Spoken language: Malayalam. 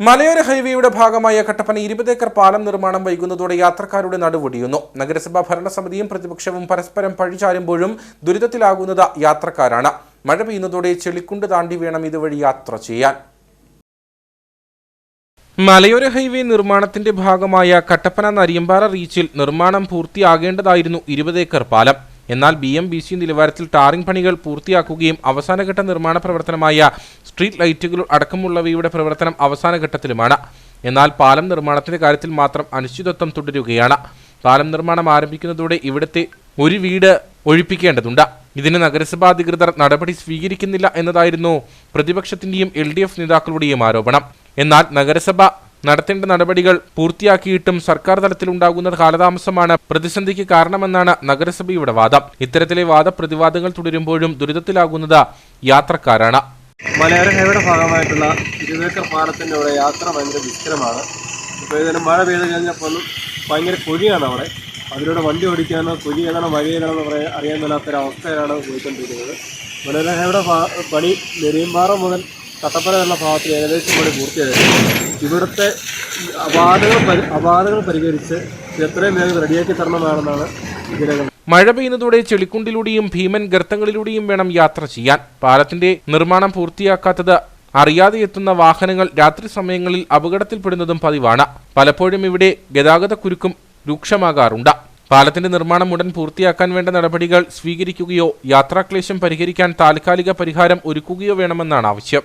മലയോര ഹൈവേയുടെ ഭാഗമായ കട്ടപ്പന ഇരുപത് ഏക്കർ പാലം നിർമ്മാണം വൈകുന്നതോടെ യാത്രക്കാരുടെ നടുവൊടിയുന്നു. നഗരസഭാ ഭരണസമിതിയും പ്രതിപക്ഷവും പരസ്പരം പഴിചാരുമ്പോഴും ദുരിതത്തിലാകുന്നത് യാത്രക്കാരാണ്. മഴ പെയ്യുന്നതോടെ ചെളിക്കുണ്ട് താണ്ടി വേണം ഇതുവഴി യാത്ര ചെയ്യാൻ. മലയോര ഹൈവേ നിർമ്മാണത്തിന്റെ ഭാഗമായ കട്ടപ്പന നരിയമ്പാറ റീച്ചിൽ നിർമ്മാണം പൂർത്തിയാകേണ്ടതായിരുന്നു ഇരുപത് ഏക്കർ പാലം. എന്നാൽ ബി എം ബി സി നിലവാരത്തിൽ ടാറിംഗ് പണികൾ പൂർത്തിയാക്കുകയും അവസാനഘട്ട നിർമ്മാണ പ്രവർത്തനമായ സ്ട്രീറ്റ് ലൈറ്റുകൾ അടക്കമുള്ളവയുടെ പ്രവർത്തനം അവസാനഘട്ടത്തിലുമാണ് എന്നാൽ പാലം നിർമ്മാണത്തിന്റെ കാര്യത്തിൽ മാത്രം അനിശ്ചിതത്വം തുടരുകയാണ്. പാലം നിർമ്മാണം ആരംഭിക്കുന്നതോടെ ഇവിടുത്തെ ഒരു വീട് ഒഴിപ്പിക്കേണ്ടതുണ്ട്. ഇതിന് നഗരസഭാ അധികൃതർ നടപടി സ്വീകരിക്കുന്നില്ല എന്നതായിരുന്നു പ്രതിപക്ഷത്തിന്റെയും എൽ ഡി എഫ് നേതാക്കളുടെയും ആരോപണം. എന്നാൽ നഗരസഭ നടത്തേണ്ട നടപടികൾ പൂർത്തിയാക്കിയിട്ടും സർക്കാർ തലത്തിൽ ഉണ്ടാകുന്ന കാലതാമസമാണ്. പ്രതിസന്ധിക്ക് കാരണമെന്നാണ് നഗരസഭയുടെ വാദം. ഇത്തരത്തിലെ വാദപ്രതിവാദങ്ങൾ തുടരുമ്പോഴും ദുരിതത്തിലാകുന്നത് യാത്രക്കാരാണ്. മലയോര ഹൈവേയുടെ ഭാഗമായിട്ടുള്ള ഇരുവേക്കർ പാലത്തിന്റെ അവിടെ യാത്ര ഭയങ്കര വിസ്തരമാണ്. ഇപ്പോൾ ഇതിന് മഴ പെയ്ത് കഴിഞ്ഞപ്പോൾ ഭയങ്കര കുഴിയാണ് അവിടെ. അതിലൂടെ വണ്ടി ഓടിക്കാനോ കുഴി ഏതാണോ മഴ ഏതാണെന്ന് പറയാൻ അറിയാൻ മേലാത്തൊരവസ്ഥയിലാണ് പോയിക്കൊണ്ടിരിക്കുന്നത്. മലയോര പണി നെരിയമ്പാറ മുതൽ കട്ടപ്പന എന്ന ഭാഗത്തിൽ ഏകദേശം പണി പൂർത്തിയായിരുന്നു ഇവിടുത്തെ അപാധകൾ അപാധകൾ പരിഹരിച്ച് എത്രയും വേഗം റെഡിയാക്കി തരണമെന്നാണെന്നാണ് ഇതിനകം മഴ പെയ്യുന്നതോടെ ചെളിക്കുണ്ടിലൂടെയും ഭീമൻ ഗർത്തങ്ങളിലൂടെയും വേണം യാത്ര ചെയ്യാൻ. പാലത്തിന്റെ നിർമ്മാണം പൂർത്തിയാക്കാത്തത് അറിയാതെ എത്തുന്ന വാഹനങ്ങൾ രാത്രി സമയങ്ങളിൽ അപകടത്തിൽപ്പെടുന്നതും പതിവാണ്. പലപ്പോഴും ഇവിടെ ഗതാഗത കുരുക്കും രൂക്ഷമാകാറുണ്ട്. പാലത്തിന്റെ നിർമ്മാണം ഉടൻ പൂർത്തിയാക്കാൻ വേണ്ട നടപടികൾ സ്വീകരിക്കുകയോ യാത്രാക്ലേശം പരിഹരിക്കാൻ താൽക്കാലിക പരിഹാരം ഒരുക്കുകയോ വേണമെന്നാണ് ആവശ്യം.